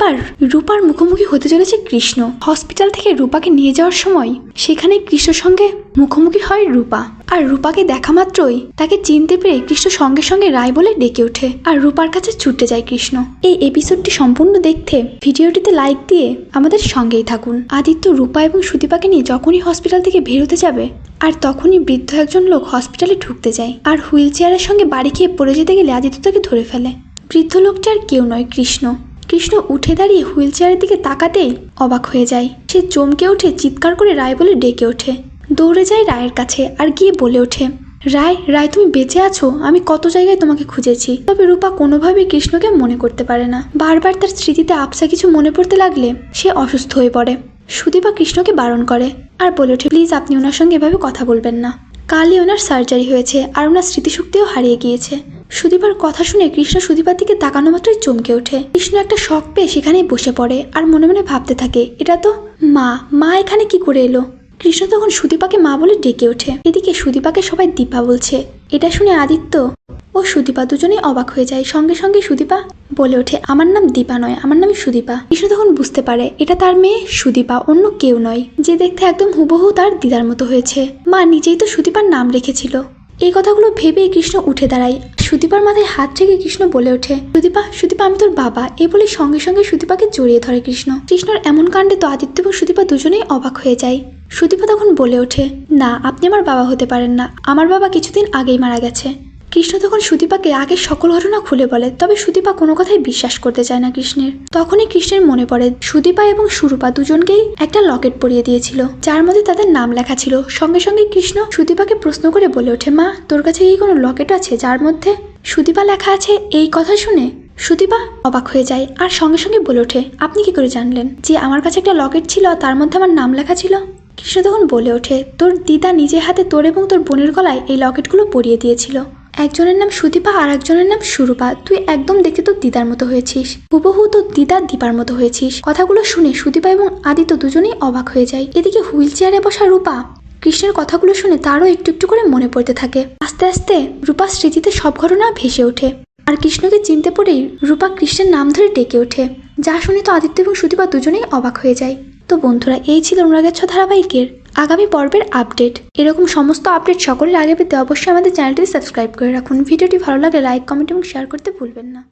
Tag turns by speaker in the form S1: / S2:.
S1: এবার রূপার মুখোমুখি হতে চলেছে কৃষ্ণ। হসপিটাল থেকে রূপাকে নিয়ে যাওয়ার সময় সেখানে কৃষ্ণর সঙ্গে মুখোমুখি হয় রূপা। আর রূপাকে দেখা মাত্রই তাকে চিনতে পেরে কৃষ্ণ সঙ্গে সঙ্গে রায় বলে ডেকে ওঠে। আর রূপার কাছে ছুটে যায় কৃষ্ণ। এই এপিসোডটি সম্পূর্ণ দেখতে ভিডিওটিতে লাইক দিয়ে আমাদের সঙ্গেই থাকুন। আদিত্য, রূপা এবং সুদীপাকে নিয়ে যখনই হসপিটাল থেকে বেরোতে যাবে, আর তখনই বৃদ্ধ একজন লোক হসপিটালে ঢুকতে যায়। আর হুইল চেয়ারের সঙ্গে বাড়ি খেয়ে পড়ে যেতে গেলে আদিত্য তাকে ধরে ফেলে। বৃদ্ধ লোকটি আর কেউ নয়, কৃষ্ণ। কৃষ্ণ উঠে দাঁড়িয়ে হুইল চেয়ারের দিকে তাকাতেই অবাক হয়ে যায়। সে চমকে উঠে চিৎকার করে রায় বলে ডেকে ওঠে। দৌড়ে যায় রায়ের কাছে আর গিয়ে বলে ওঠে, রায় রায়, তুমি বেঁচে আছো? আমি কত জায়গায় তোমাকে খুঁজেছি। তবে রূপা কোনোভাবেই কৃষ্ণকে মনে করতে পারে না। বারবার তার স্মৃতিতে আপসা কিছু মনে পড়তে লাগলে সে অসুস্থ হয়ে পড়ে। সুদীপা কৃষ্ণকে বারণ করে আর বলে ওঠে, প্লিজ, আপনি ওনার সঙ্গে এভাবে কথা বলবেন না। কালই ওনার সার্জারি হয়েছে আর ওনার স্মৃতিশক্তিও হারিয়ে গিয়েছে। সুদীপার কথা শুনে কৃষ্ণ সুদীপার দিকে তাকানো মাত্রই চমকে ওঠে। কৃষ্ণ একটা শখ পেয়ে সেখানেই বসে পড়ে আর মনে মনে ভাবতে থাকে, এটা তো মা মা এখানে কি করে এলো? কৃষ্ণ তখন সুদীপাকে মা বলে ডেকে ওঠে। এদিকে সুদীপাকে সবাই দীপা বলছে, এটা শুনে আদিত্য? ও সুদীপা দুজনেই অবাক হয়ে যায়। সঙ্গে সঙ্গে সুদীপা বলে ওঠে, আমার নাম দীপা নয়, আমার নাম সুদীপা। কৃষ্ণ তখন বুঝতে পারে, এটা তার মেয়ে সুদীপা, অন্য কেউ নয়। যে দেখতে একদম হুবহু তার দিদার মতো হয়েছে। মা নিজেই তো সুদীপার নাম রেখেছিল। এই কথাগুলো ভেবেই কৃষ্ণ উঠে দাঁড়ায়। সুদীপার মাথায় হাত রেখে কৃষ্ণ বলে ওঠে, সুদীপা সুদীপা, আমি তোর বাবা। এ বলে সঙ্গে সঙ্গে সুদীপাকে জড়িয়ে ধরে কৃষ্ণ। কৃষ্ণর এমন কাণ্ডে তো আদিত্য এবং সুদীপা দুজনেই অবাক হয়ে যায়। সুদীপা তখন বলে ওঠে, না, আপনি আমার বাবা হতে পারেন না। আমার বাবা কিছুদিন আগেই মারা গেছে। কৃষ্ণ তখন সুদীপাকে আগে সকল ঘটনা খুলে বলে, তবে সুদীপা কোনো কথাই বিশ্বাস করতে চায় না কৃষ্ণের। তখনই কৃষ্ণের মনে পড়ে, সুদীপা এবং সুরূপা দুজনকেই একটা লকেট পরিয়ে দিয়েছিল, যার মধ্যে তাদের নাম লেখা ছিল। সঙ্গে সঙ্গে কৃষ্ণ সুদীপাকে প্রশ্ন করে বলে ওঠে, মা, তোর কাছে কি কোনো লকেট আছে যার মধ্যে সুদীপা লেখা আছে এই কথা শুনে? সুদীপা অবাক হয়ে যায় আর সঙ্গে সঙ্গে বলে ওঠে, আপনি কি করে জানলেন যে আমার কাছে একটা লকেট ছিল তার মধ্যে আমার নাম লেখা ছিল? কৃষ্ণ তখন বলে ওঠে, তোর দিদা নিজের হাতে তোর এবং তোর বোনের গলায় এই লকেটগুলো পরিয়ে দিয়েছিল। একজনের নাম সুদীপা আর একজনের নাম সুরূপা। তুই একদম দেখতে তোর দিদার মতো হয়েছিস। হুবহু তো দিদার দীপার মতো হয়েছিস। কথাগুলো শুনে সুদীপা এবং আদিত্য দুজনেই অবাক হয়ে যায়। এদিকে হুইল চেয়ারে বসা রূপা কৃষ্ণের কথাগুলো শুনে তারও একটু একটু করে মনে পড়তে থাকে। আস্তে আস্তে রূপা স্মৃতিতে সব ঘটনা ভেসে ওঠে। আর কৃষ্ণকে চিনতে পড়েই রূপা কৃষ্ণের নাম ধরে ডেকে ওঠে। যা শুনে তো আদিত্য এবং সুদীপা দুজনেই অবাক হয়ে যায়। তো বন্ধুরা, এই ছিল অনুরাগের ছ ধারাবাহিকের আগামী পর্বের আপডেট, এরকম সমস্ত আপডেট সকলের আগে পেতে অবশ্যই আমাদের চ্যানেলটি সাবস্ক্রাইব করে রাখুন। ভিডিওটি ভালো লাগে লাইক, কমেন্ট এবং শেয়ার করতে ভুলবেন না।